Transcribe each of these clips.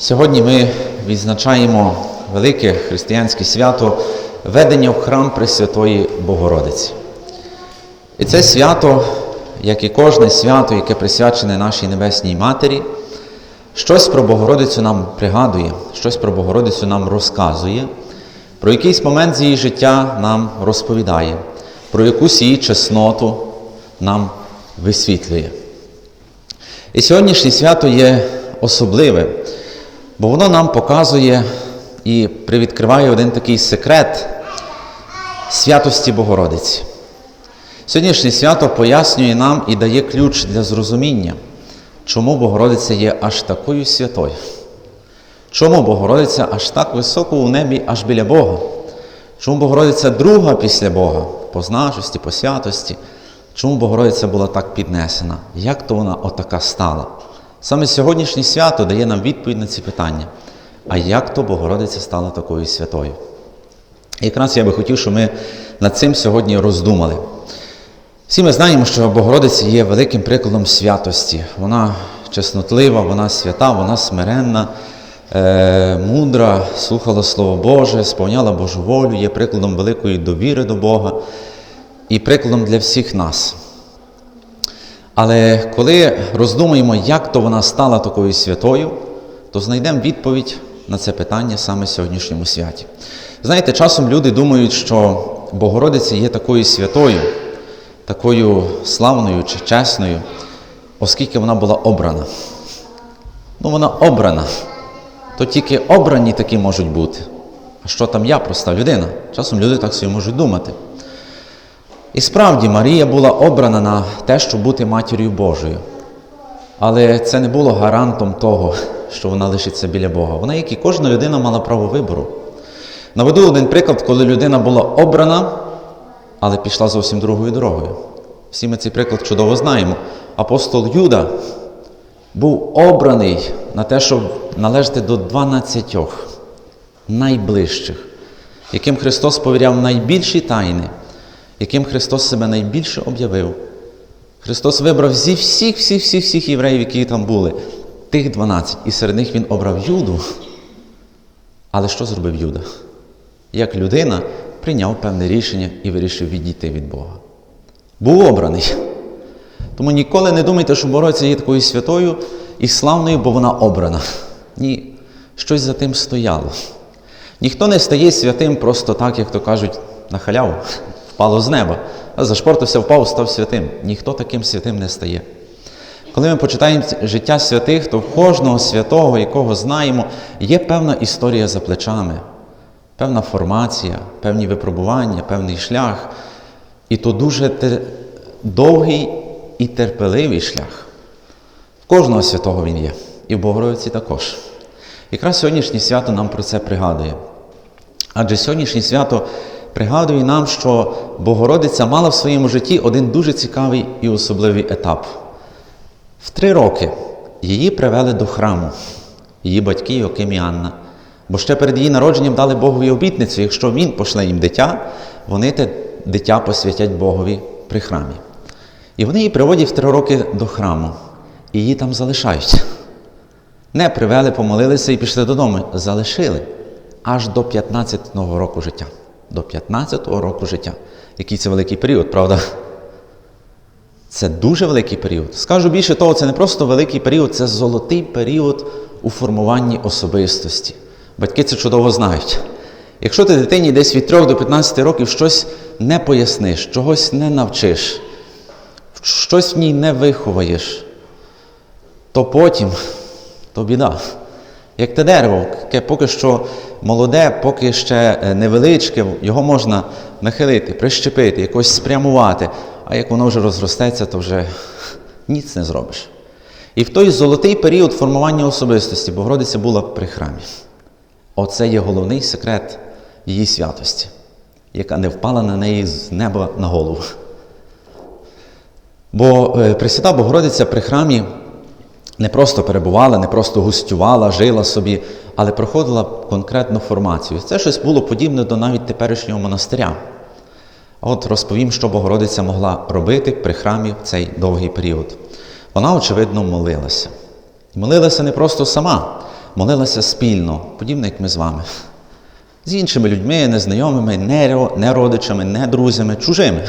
Сьогодні ми відзначаємо велике християнське свято ведення в храм Пресвятої Богородиці. І це свято, як і кожне свято, яке присвячене нашій Небесній Матері, щось про Богородицю нам пригадує, щось про Богородицю нам розказує, про якийсь момент з її життя нам розповідає, про якусь її чесноту нам висвітлює. І сьогоднішнє свято є особливе, бо воно нам показує і привідкриває один такий секрет святості Богородиці. Сьогоднішнє свято пояснює нам і дає ключ для зрозуміння, чому Богородиця є аж такою святою. Чому Богородиця аж так високо у небі, аж біля Бога? Чому Богородиця друга після Бога по значості, по святості? Чому Богородиця була так піднесена? Як то вона отака стала? Саме сьогоднішнє свято дає нам відповідь на ці питання. А як то Богородиця стала такою святою? Якраз я би хотів, щоб ми над цим сьогодні роздумали. Всі ми знаємо, що Богородиця є великим прикладом святості. Вона чеснотлива, вона свята, вона смиренна, е, мудра, слухала Слово Боже, сповняла Божу волю, є прикладом великої довіри до Бога і прикладом для всіх нас. Але коли роздумуємо, як то вона стала такою святою, то знайдемо відповідь на це питання саме в сьогоднішньому святі. Знаєте, часом люди думають, що Богородиця є такою святою, такою славною чи чесною, оскільки вона була обрана. Ну, вона обрана. То тільки обрані такі можуть бути. А що там я, проста людина? Часом люди так собі можуть думати. І справді Марія була обрана на те, щоб бути матір'ю Божою. Але це не було гарантом того, що вона лишиться біля Бога. Вона, як і кожна людина, мала право вибору. Наведу один приклад, коли людина була обрана, але пішла зовсім другою дорогою. Всі ми цей приклад чудово знаємо. Апостол Юда був обраний на те, щоб належати до 12 найближчих, яким Христос повіряв найбільші тайни, яким Христос себе найбільше об'явив. Христос вибрав зі всіх, всіх, всіх, всіх євреїв, які там були, тих 12, і серед них Він обрав Юду. Але що зробив Юда? Як людина прийняв певне рішення і вирішив відійти від Бога. Був обраний. Тому ніколи не думайте, що Богородиця є такою святою і славною, бо вона обрана. Ні, щось за тим стояло. Ніхто не стає святим просто так, як то кажуть, на халяву, впало з неба. Зашпортився, впав, став святим. Ніхто таким святим не стає. Коли ми почитаємо життя святих, то в кожного святого, якого знаємо, є певна історія за плечами, певна формація, певні випробування, певний шлях. І то дуже тер... довгий і терпеливий шлях. В кожного святого він є, і в Богородиці також. Якраз сьогоднішнє свято нам про це пригадує. Адже сьогоднішнє свято пригадує нам, що Богородиця мала в своєму житті один дуже цікавий і особливий етап. В три роки її привели до храму, її батьки Йоким і Анна. Бо ще перед її народженням дали Богові обітницю, якщо він пошле їм дитя, вони те дитя посвятять Богові при храмі. І вони її приводять в три роки до храму, і її там залишають. Не привели, помолилися і пішли додому. Залишили аж до 15-го року життя. До 15-го року життя. Який це великий період, правда? Це дуже великий період. Скажу більше того, це не просто великий період, це золотий період у формуванні особистості. Батьки це чудово знають. Якщо ти дитині десь від 3 до 15 років щось не поясниш, чогось не навчиш, щось в ній не виховаєш, то потім то біда. Як те дерево, яке поки що молоде, поки ще невеличке, його можна нахилити, прищепити, якось спрямувати, а як воно вже розростеться, то вже ніц не зробиш. І в той золотий період формування особистості Богородиця була при храмі. Оце є головний секрет її святості, яка не впала на неї з неба на голову. Бо Пресвята Богородиця при храмі не просто перебувала, не просто гостювала, жила собі, але проходила конкретну формацію. Це щось було подібне до навіть теперішнього монастиря. От розповім, що Богородиця могла робити при храмі в цей довгий період. Вона, очевидно, молилася. І молилася не просто сама, молилася спільно, подібно як ми з вами. З іншими людьми, незнайомими, не родичами, не друзями, чужими,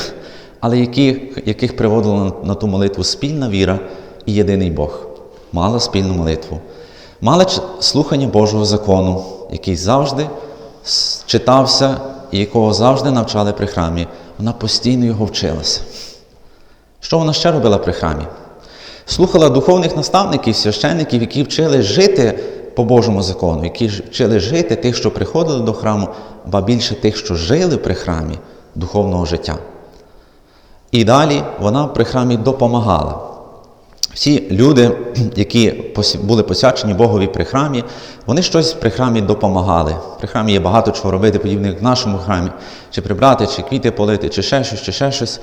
але яких, яких приводила на, ту молитву спільна віра і єдиний Бог. Мала спільну молитву. Мала слухання Божого закону, який завжди читався і якого завжди навчали при храмі. Вона постійно його вчилася. Що вона ще робила при храмі? Слухала духовних наставників, священників, які вчили жити по Божому закону, які вчили жити тих, що приходили до храму, ба більше тих, що жили при храмі духовного життя. І далі вона при храмі допомагала. Всі люди, які були посвячені Богові при храмі, вони щось при храмі допомагали. При храмі є багато чого робити, подібно як в нашому храмі, чи прибрати, чи квіти полити, чи ще щось, чи ще щось,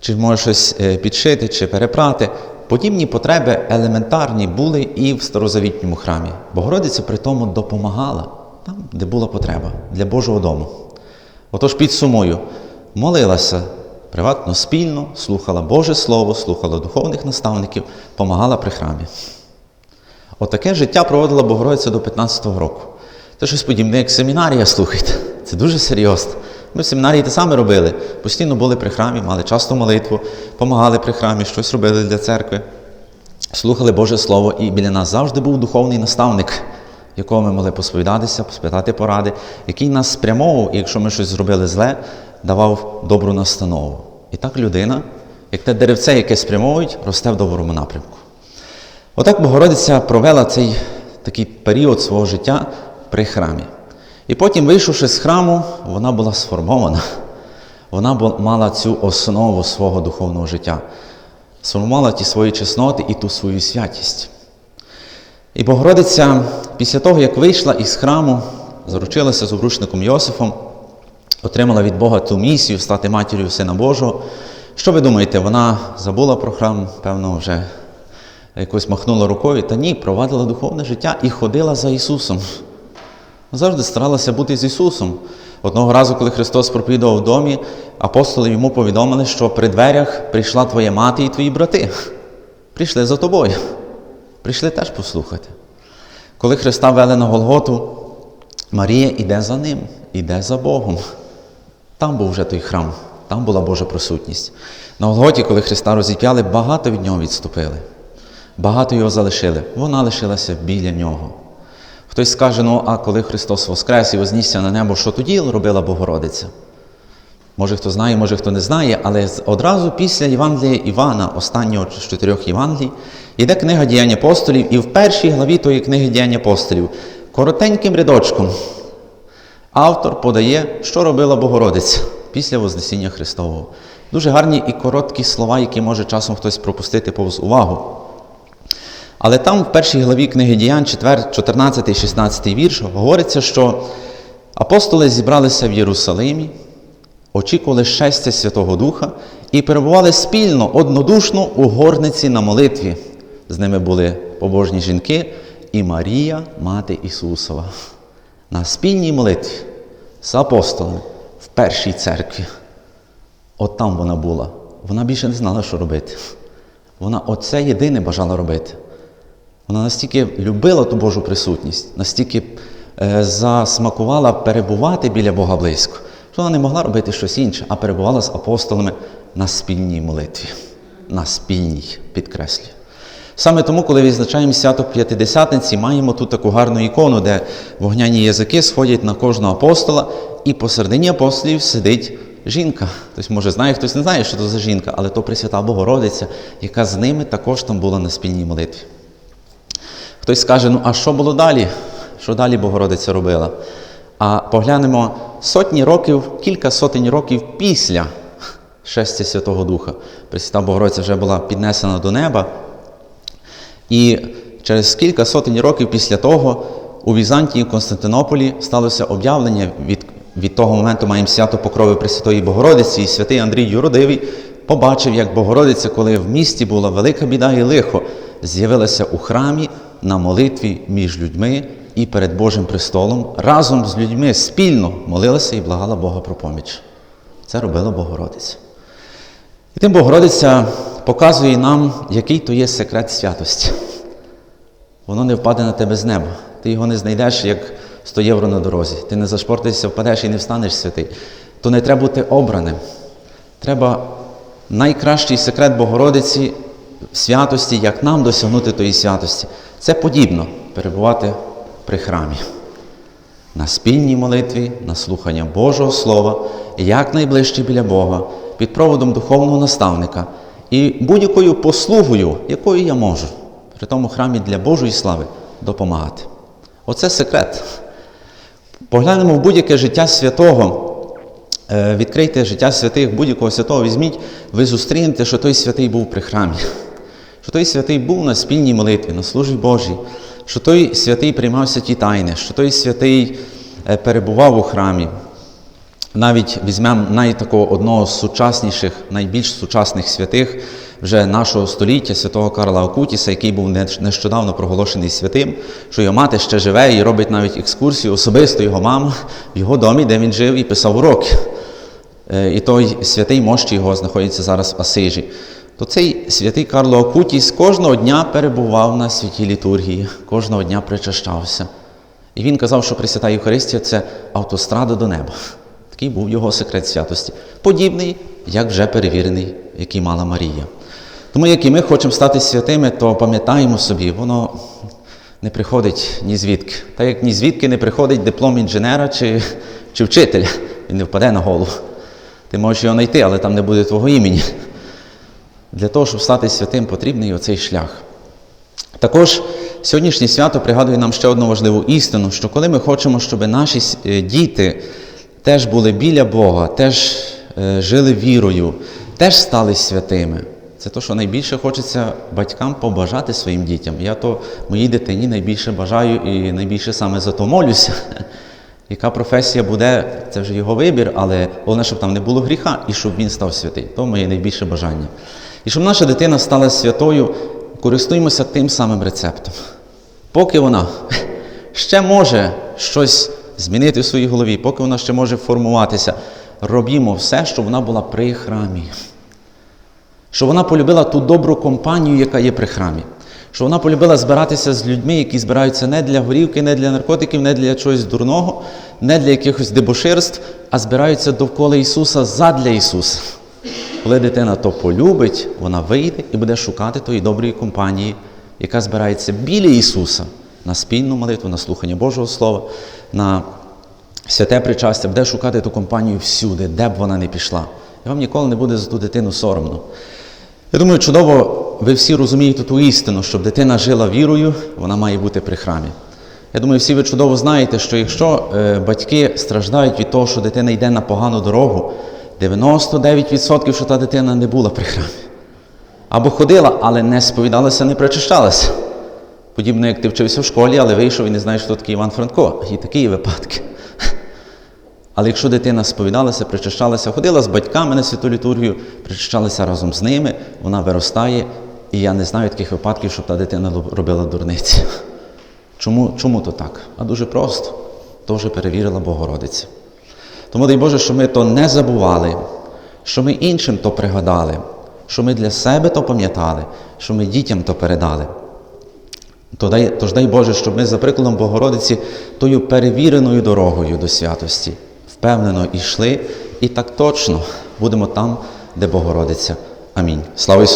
чи може щось е, підшити, чи перепрати. Подібні потреби елементарні були і в старозавітньому храмі. Богородиця при тому допомагала там, де була потреба для Божого дому. Отож, підсумую, молилася приватно, спільно, слухала Боже Слово, слухала духовних наставників, помагала при храмі. Отаке життя проводила Богородиця до 15-го року. Це щось подібне, як семінарія, слухайте. Це дуже серйозно. Ми в семінарії те саме робили. Постійно були при храмі, мали часто молитву, помагали при храмі, щось робили для церкви, слухали Боже Слово, і біля нас завжди був духовний наставник, якого ми могли посповідатися, спитати поради, який нас спрямовував, якщо ми щось зробили зле, давав добру настанову. І так людина, як те деревце, яке спрямовують, росте в доброму напрямку. Отак Богородиця провела цей такий період свого життя при храмі. І потім, вийшовши з храму, вона була сформована. Вона мала цю основу свого духовного життя, сформувала ті свої чесноти і ту свою святість. І Богородиця, після того, як вийшла із храму, заручилася з обручником Йосифом, отримала від Бога ту місію стати матір'ю Сина Божого. Що ви думаєте, вона забула про храм, певно, вже якось махнула рукою, та ні, провадила духовне життя і ходила за Ісусом. Завжди старалася бути з Ісусом. Одного разу, коли Христос проповідував в домі, апостоли йому повідомили, що при дверях прийшла твоя мати і твої брати. Прийшли за тобою. Прийшли теж послухати. Коли Христа вели на Голготу, Марія йде за ним, іде за Богом. Там був вже той храм, там була Божа присутність. На Голготі, коли Христа розіп'яли, багато від нього відступили, багато його залишили. Вона лишилася біля нього. Хтось скаже, ну а коли Христос воскрес і вознісся на небо, що тоді робила Богородиця? Може, хто знає, може хто не знає, але одразу після Євангелія Івана, останнього з чотирьох Євангелій, йде книга діянь апостолів, і в першій главі тої книги діянь апостолів, коротеньким рядочком, автор подає, що робила Богородиця після Вознесіння Христового. Дуже гарні і короткі слова, які може часом хтось пропустити повз увагу. Але там в першій главі книги діянь, 14 і 16 вірш, говориться, що апостоли зібралися в Єрусалимі, очікували щастя Святого Духа і перебували спільно, однодушно у горниці на молитві. З ними були побожні жінки і Марія, мати Ісусова. На спільній молитві з апостолами в першій церкві. От там вона була. Вона більше не знала, що робити. Вона оце єдине бажала робити. Вона настільки любила ту Божу присутність, настільки е, засмакувала перебувати біля Бога близько, що вона не могла робити щось інше, а перебувала з апостолами на спільній молитві. На спільній, підкреслюю. Саме тому, коли відзначаємо свято П'ятидесятниці, маємо тут таку гарну ікону, де вогняні язики сходять на кожного апостола, і посередині апостолів сидить жінка. Хтось може знає, хтось не знає, що це за жінка, але то Пресвята Богородиця, яка з ними також там була на спільній молитві. Хтось скаже, ну а що було далі? Що далі Богородиця робила? А поглянемо сотні років, кілька сотень років після шестя Святого Духа. Пресвята Богородиця вже була піднесена до неба. І через кілька сотень років після того у Візантії, в Константинополі сталося об'явлення від, від того моменту маємо свято Покрови Пресвятої Богородиці, і святий Андрій Юродивий побачив, як Богородиця, коли в місті була велика біда і лихо, з'явилася у храмі на молитві між людьми і перед Божим престолом, разом з людьми спільно молилася і благала Бога про поміч. Це робила Богородиця. І тим Богородиця показує нам, який то є секрет святості. воно не впаде на тебе з неба. Ти його не знайдеш, як 100 євро на дорозі. Ти не зашпортишся, впадеш і не встанеш святий. То не треба бути обраним. Треба найкращий секрет Богородиці святості, як нам досягнути тої святості. Це подібно перебувати при храмі. На спільній молитві, на слухання Божого Слова, якнайближче біля Бога, під проводом духовного наставника і будь-якою послугою, якою я можу, при тому храмі для Божої слави допомагати. Оце секрет. Поглянемо в будь-яке життя святого. Е, Відкрийте життя святих, будь-якого святого візьміть, ви зустрінете, що той святий був при храмі, що той святий був на спільній молитві, на службі Божій, що той святий приймав святі тайни, що той святий е, перебував у храмі. Навіть візьмемо навіть такого одного з сучасніших, найбільш сучасних святих вже нашого століття, святого Карла Окутіса, який був нещодавно проголошений святим, що його мати ще живе і робить навіть екскурсію, особисто його мама в його домі, де він жив і писав уроки. Е, І той святий мощі його знаходиться зараз в Асижі. То цей святий Карло Окутіс кожного дня перебував на святій літургії, кожного дня причащався. І він казав, що Пресвята Євхаристія це автострада до неба. Такий був його секрет святості. Подібний, як вже перевірений, який мала Марія. Тому, як і ми хочемо стати святими, то пам'ятаємо собі, воно не приходить ні звідки. Так як ні звідки не приходить диплом інженера чи, чи вчителя, він не впаде на голову. Ти можеш його знайти, але там не буде твого імені. Для того, щоб стати святим, потрібний оцей шлях. Також сьогоднішнє свято пригадує нам ще одну важливу істину, що коли ми хочемо, щоб наші е, діти теж були біля Бога, теж е, жили вірою, теж стали святими. Це те, що найбільше хочеться батькам побажати своїм дітям. Я то моїй дитині найбільше бажаю і найбільше саме за то молюся. Яка професія буде, це вже його вибір, але головне, щоб там не було гріха і щоб він став святий. То моє найбільше бажання. І щоб наша дитина стала святою, користуємося тим самим рецептом. Поки вона ще може щось змінити в своїй голові, поки вона ще може формуватися, робімо все, щоб вона була при храмі. Щоб вона полюбила ту добру компанію, яка є при храмі. Щоб вона полюбила збиратися з людьми, які збираються не для горівки, не для наркотиків, не для чогось дурного, не для якихось дебоширств, а збираються довкола Ісуса задля Ісуса. Коли дитина то полюбить, вона вийде і буде шукати тої доброї компанії, яка збирається біля Ісуса на спільну молитву, на слухання Божого Слова, на святе причастя, буде шукати ту компанію всюди, де б вона не пішла. І вам ніколи не буде за ту дитину соромно. Я думаю, чудово, ви всі розумієте ту істину, щоб дитина жила вірою, вона має бути при храмі. Я думаю, всі ви чудово знаєте, що якщо е, батьки страждають від того, що дитина йде на погану дорогу, 99% що та дитина не була при храмі. Або ходила, але не сповідалася, не причащалася. Подібно, як ти вчився в школі, але вийшов і не знаєш, хто такий Іван Франко. І такі є випадки. Але якщо дитина сповідалася, причащалася, ходила з батьками на святу літургію, причащалася разом з ними, вона виростає, і я не знаю таких випадків, щоб та дитина робила дурниці. Чому, чому то так? А дуже просто. То перевірила Богородиця. Тому дай Боже, що ми то не забували, що ми іншим то пригадали, що ми для себе то пам'ятали, що ми дітям то передали. То дай, тож дай Боже, щоб ми за прикладом Богородиці тою перевіреною дорогою до святості впевнено йшли і так точно будемо там, де Богородиця. Амінь. Слава Ісусу!